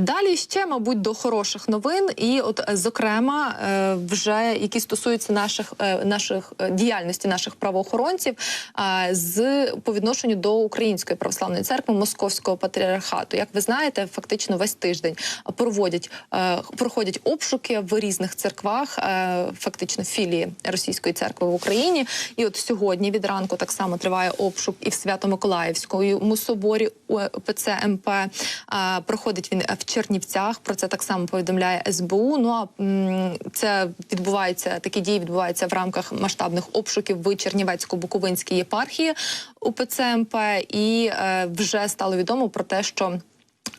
Далі ще, мабуть, до хороших новин, і от е, зокрема, е, вже які стосуються наших е, наших діяльності наших правоохоронців з по відношенню до Української православної церкви Московського патріархату. Як ви знаєте, фактично весь тиждень проводять проходять обшуки в різних церквах, фактично філії Російської церкви в Україні. І от сьогодні від ранку так само триває обшук і в Свято-Миколаївському соборі УПЦ МП. Проходить він в Чернівцях. Про це так само повідомляє СБУ. Ну а це відбувається такі дії відбуваються в рамках масштабних обшуків в Чернівецько-Буковинській єпархії УПЦ МП. І е, вже стало відомо про те, що.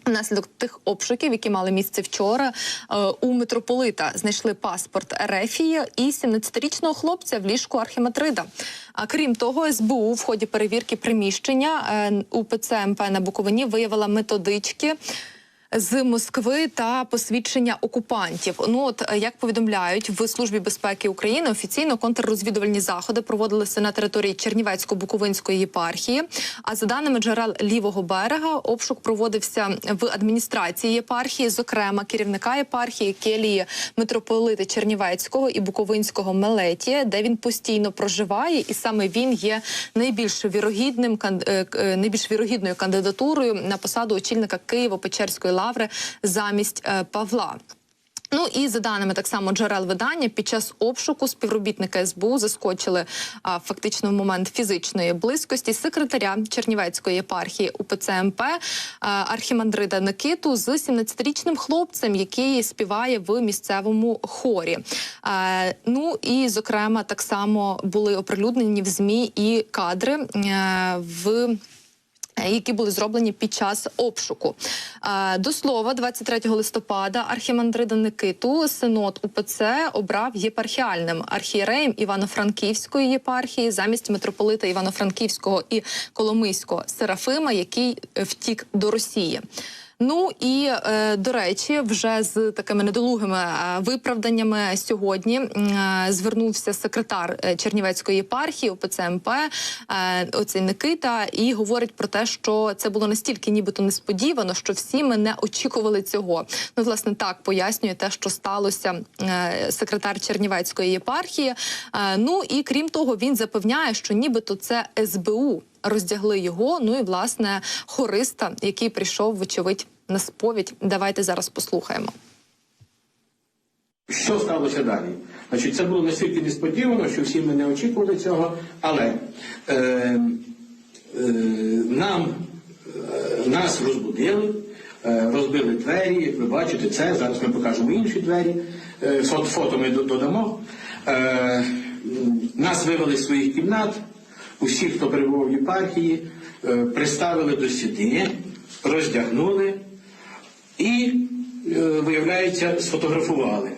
Внаслідок тих обшуків, які мали місце вчора, е, у митрополита знайшли паспорт Ерефії і 17-річного хлопця в ліжку архіматрида. А крім того, СБУ в ході перевірки приміщення е, УПЦ МП на Буковині виявила методички. З Москви та посвідчення окупантів. Ну от е, як повідомляють в службі безпеки України, офіційно контррозвідувальні заходи проводилися на території Чернівецько-Буковинської єпархії. А за даними джерел лівого берега, обшук проводився в адміністрації єпархії, зокрема керівника єпархії келії митрополити Чернівецького і Буковинського Мелетія, де він постійно проживає, і саме він є найбільш вірогідним е, е, найбільш вірогідною кандидатурою на посаду очільника Києво-Печерської лаври замість е, Павла. Ну і за даними так само джерел видання, під час обшуку співробітники СБУ заскочили а, фактично в момент фізичної близькості секретаря Чернівецької єпархії УПЦ МП а, архімандрита Никиту з 17-річним хлопцем, який співає в місцевому хорі. А, ну і зокрема, так само були оприлюднені в змі і кадри е, в е, які були зроблені під час обшуку. Е, До слова, 23 листопада архімандрида Никиту синод УПЦ обрав єпархіальним архієреєм Івано-Франківської єпархії замість митрополита Івано-Франківського і Коломийського Серафима, який е, втік до Росії. Ну і е, до речі, вже з такими недолугими е, виправданнями сьогодні е, звернувся секретар Чернівецької єпархії ОПЦ МП, оцей Никита, і говорить про те, що це було настільки, нібито несподівано, що всі ми не очікували цього. Ну, власне, так пояснює те, що сталося секретар Чернівецької єпархії. Ну і крім того, він запевняє, що нібито це СБУ роздягли його. Ну і власне хориста, який прийшов, вочевидь, на сповідь. Давайте зараз послухаємо. Що сталося далі? Значить, це було настільки несподівано, що всі ми не очікували цього, але е, е, нам е, нас розбудили, е, розбили двері, як ви бачите, це зараз ми покажемо інші двері. Е, фото, фото ми додамо. Е, нас вивели з своїх кімнат, усіх, хто перебував в єпархії, е, приставили до сіди, роздягнули і, е, виявляється, сфотографували.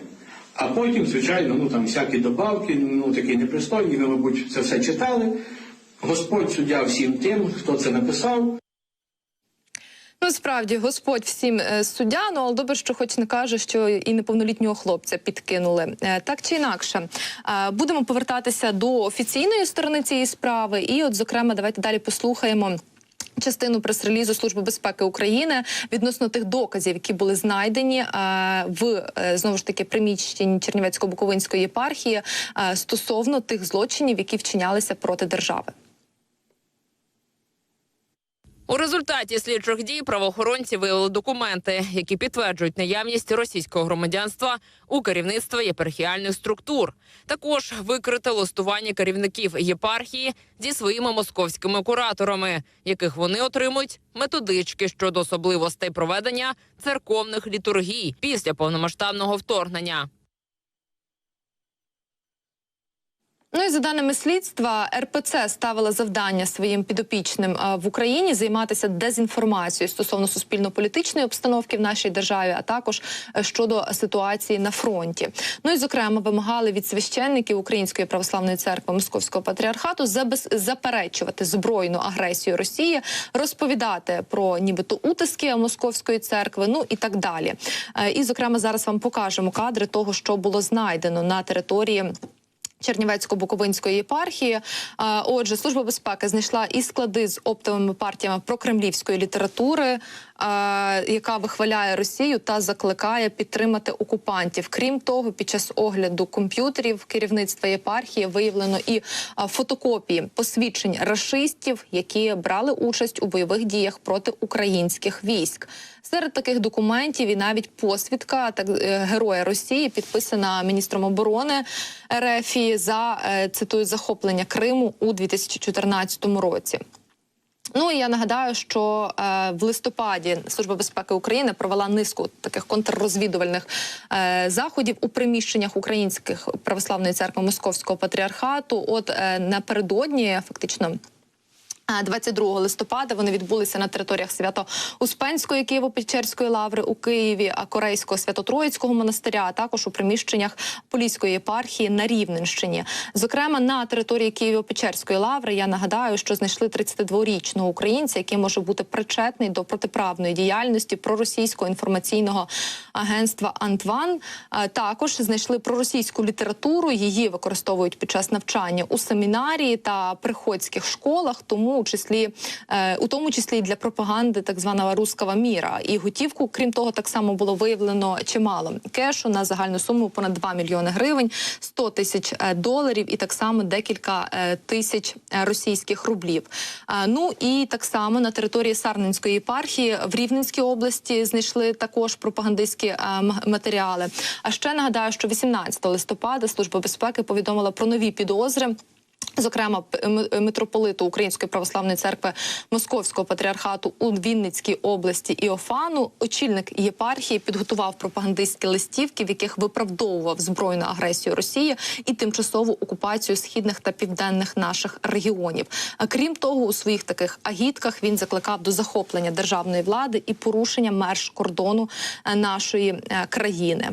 А потім, звичайно, ну там всякі добавки, ну такі непристойні, ви, мабуть, це все читали. Господь суддя всім тим, хто це написав. Ну справді Господь всім е, суддя. Ну але добре, що хоч не каже, що і неповнолітнього хлопця підкинули. Е, Так чи інакше, е, будемо повертатися до офіційної сторони цієї справи. І, от, зокрема, давайте далі послухаємо. Частину прес-релізу Служби безпеки України відносно тих доказів, які були знайдені в знову ж таки приміщенні Чернівецько-Буковинської єпархії стосовно тих злочинів, які вчинялися проти держави. У результаті слідчих дій правоохоронці виявили документи, які підтверджують наявність російського громадянства у керівництва єпархіальних структур. Також викрите листування керівників єпархії зі своїми московськими кураторами, яких вони отримують методички щодо особливостей проведення церковних літургій після повномасштабного вторгнення. Ну і за даними слідства, РПЦ ставила завдання своїм підопічним е, в Україні займатися дезінформацією стосовно суспільно-політичної обстановки в нашій державі, а також е, щодо ситуації на фронті. Ну і зокрема вимагали від священників Української православної церкви Московського патріархату забез- заперечувати збройну агресію Росії, розповідати про нібито утиски Московської церкви, ну і так далі. Е, І зокрема зараз вам покажемо кадри того, що було знайдено на території. Чернівецько-Буковинської єпархії. А, Отже, служба безпеки знайшла і склади з оптовими партіями прокремлівської літератури, яка вихваляє Росію та закликає підтримати окупантів. Крім того, під час огляду комп'ютерів керівництва єпархії виявлено і фотокопії посвідчень рашистів, які брали участь у бойових діях проти українських військ. Серед таких документів і навіть посвідка так е, героя Росії підписана міністром оборони РФ за е, цитую захоплення Криму у 2014 році. Ну і я нагадаю, що е, в листопаді Служба безпеки України провела низку таких контррозвідувальних е, заходів у приміщеннях українських православної церкви Московського патріархату. От е, напередодні, фактично. А, 22 листопада вони відбулися на територіях Свято-Успенської Києво-Печерської лаври у Києві, а Корейського Свято-Троїцького монастиря, а також у приміщеннях Поліської єпархії на Рівненщині. Зокрема, на території Києво-Печерської лаври я нагадаю, що знайшли 32-річного українця, який може бути причетний до протиправної діяльності проросійського інформаційного агентства Антван. Також знайшли проросійську літературу. Її використовують під час навчання у семінарії та приходських школах, тому у числі е, у тому числі і для пропаганди так званого руского міра. І готівку, крім того, так само було виявлено чимало кешу на загальну суму понад 2 мільйони гривень, 100 тисяч е, доларів, і так само декілька е, тисяч російських рублів. Ну і так само на території Сарненської єпархії в Рівненській області знайшли також пропагандистські матеріали. А ще нагадаю, що 18 листопада служба безпеки повідомила про нові підозри. Зокрема, митрополиту Української православної церкви Московського патріархату у Вінницькій області Іофану, очільник єпархії підготував пропагандистські листівки, в яких виправдовував збройну агресію Росії і тимчасову окупацію східних та південних наших регіонів. А крім того, у своїх таких агітках він закликав до захоплення державної влади і порушення меж кордону е, нашої е, країни.